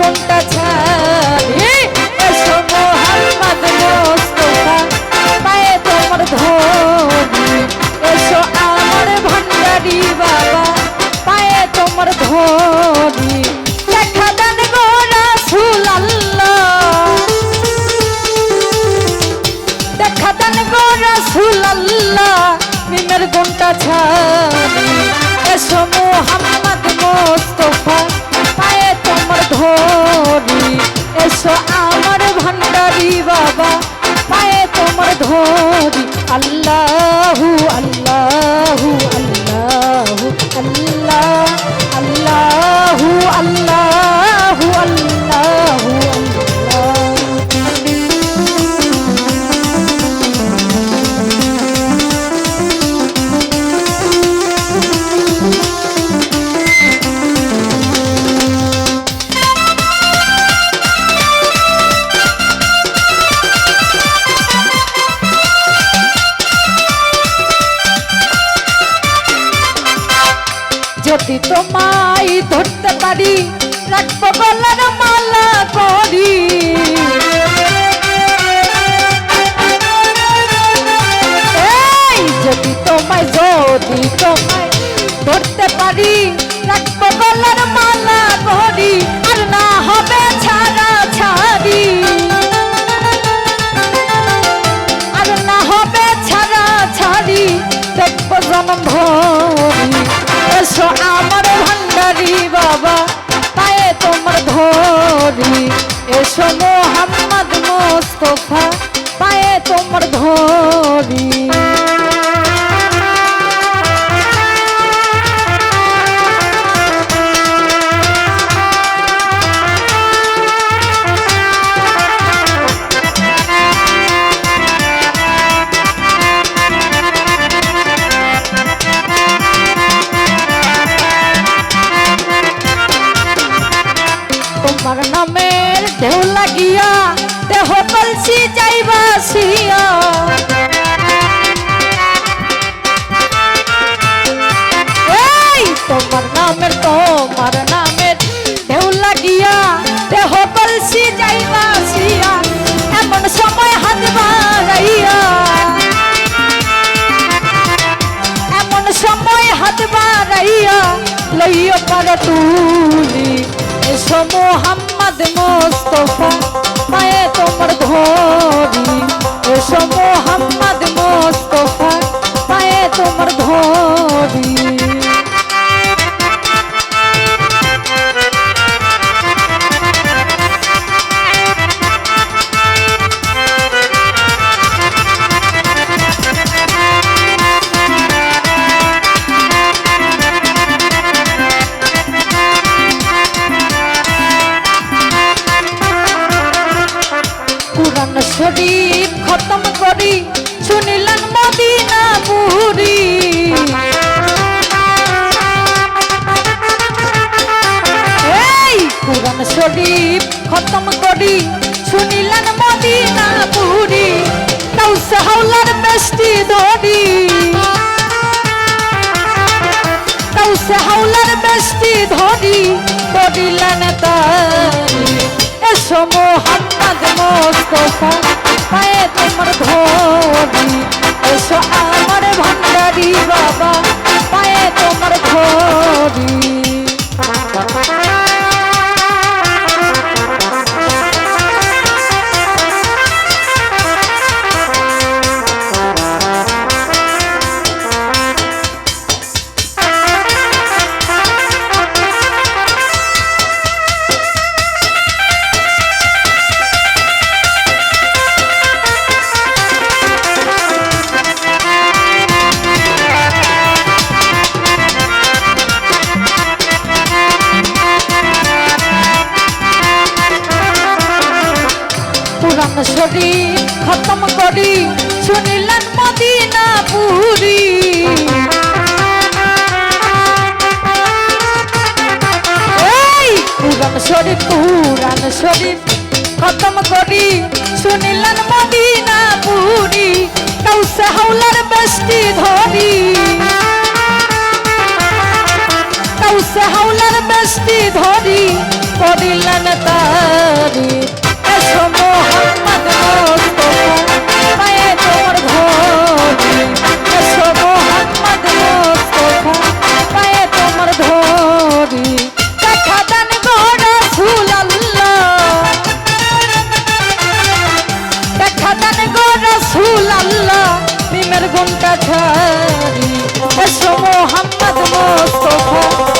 গুণটা ছাড়ি। এসো মোহাম্মদ মোস্তফা পায়ে তোমার ধরি এসো আমার ভান্ডারি বাবা, পায়ে তোমার ধরি দেখা দেন গো রাসূল আল্লাহ দেখা দেন গো রাসূল আল্লাহ মিমের ধরি আল্লাহু রাখব গলার মালা করি আর না হবে ছাড়া আর না ছাড়া ছাড়ি, দেখব জনম ধরি এসো তোমার নামের ঢেউ লাগিয়া দেহ কলসি যাইবাসিয়া এই, তোমার নামের তোমার নামের ঢেউ লাগিয়া দেহ কলসি যাইবাসিয়া এমন সময় হাত বাড়াইয়া, এমন সময় হাত বাড়াইয়া লইও পার তুলি। মোহাম্মদ মোস্তফা? ধরি কাউসে হাওলার বেষ্টি ধরি করিলেন তাই। এসো মোহাম্মদ মোস্তফা পুরান শরীফ খতম করি। শুনিলেন মদিনা পুরি পুরান শরীফ পুরান শরীফ খতম করি। শুনিলেন মদিনা পুরি কাউসে হাওলার বেষ্টি ধরি। কাউসে হাওলার বেষ্টি ধরি। করিলেন তারি গুণটা ছাড়ি মোহাম্মদ মোস্তফা।